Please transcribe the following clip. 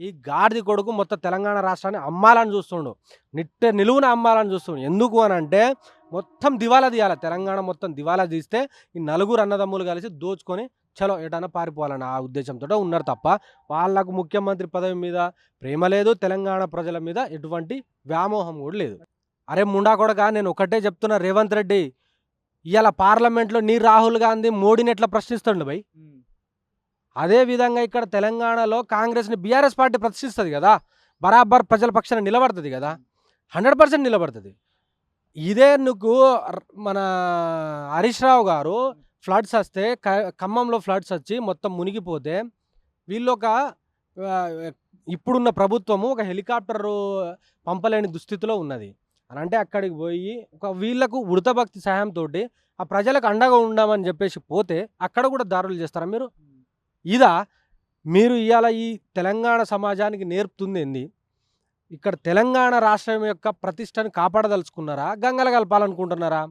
ఈ గాడిది కొడుకు మొత్తం తెలంగాణ రాష్ట్రాన్ని అమ్మాలని చూస్తుండు. నిట్ట నిలువున అమ్మాలని చూస్తుండు. ఎందుకు అని అంటే మొత్తం దివాలా తీయాలి. తెలంగాణ మొత్తం దివాలా తీస్తే ఈ నలుగురు అన్నదమ్ములు కలిసి దోచుకొని చలో ఎటన్నా పారిపోవాలని ఆ ఉద్దేశంతో ఉన్నారు తప్ప వాళ్ళకు ముఖ్యమంత్రి పదవి మీద ప్రేమ లేదు తెలంగాణ ప్రజల మీద ఎటువంటి వ్యామోహం కూడా లేదు. అరే ముండా కొడక నేను ఒకటే చెప్తున్నా రేవంత్ రెడ్డి ఇవాళ పార్లమెంట్లో నీ రాహుల్ గాంధీ మోడీని ఎట్లా ప్రశ్నిస్తుండు భయ్ అదే విధంగా ఇక్కడ తెలంగాణలో కాంగ్రెస్ని బీఆర్ఎస్ పార్టీ ప్రశ్నిస్తుంది కదా బరాబర్ ప్రజల పక్షాన నిలబడుతుంది కదా హండ్రెడ్ పర్సెంట్ నిలబడుతుంది. ఇదే నువ్వు మన హరీష్ రావు గారు ఫ్లడ్స్ వస్తే క- ఖమ్మంలో ఫ్లడ్స్ వచ్చి మొత్తం మునిగిపోతే వీళ్ళు ఒక ఇప్పుడున్న ప్రభుత్వము ఒక హెలికాప్టర్ పంపలేని దుస్థితిలో ఉన్నది. అని అంటే అక్కడికి పోయి ఒక వీళ్ళకు ఉడతభక్తి సహాయంతో ఆ ప్రజలకు అండగా ఉండమని చెప్పేసి పోతే అక్కడ కూడా దారులు చేస్తారా మీరు? ఇదా మీరు ఇవాళ ఈ తెలంగాణ సమాజానికి నేర్పుతుంది ఏంది? ఇక్కడ తెలంగాణ రాష్ట్రం యొక్క ప్రతిష్టను కాపాడదలుచుకున్నారా? గంగల కలపాలనుకుంటున్నారా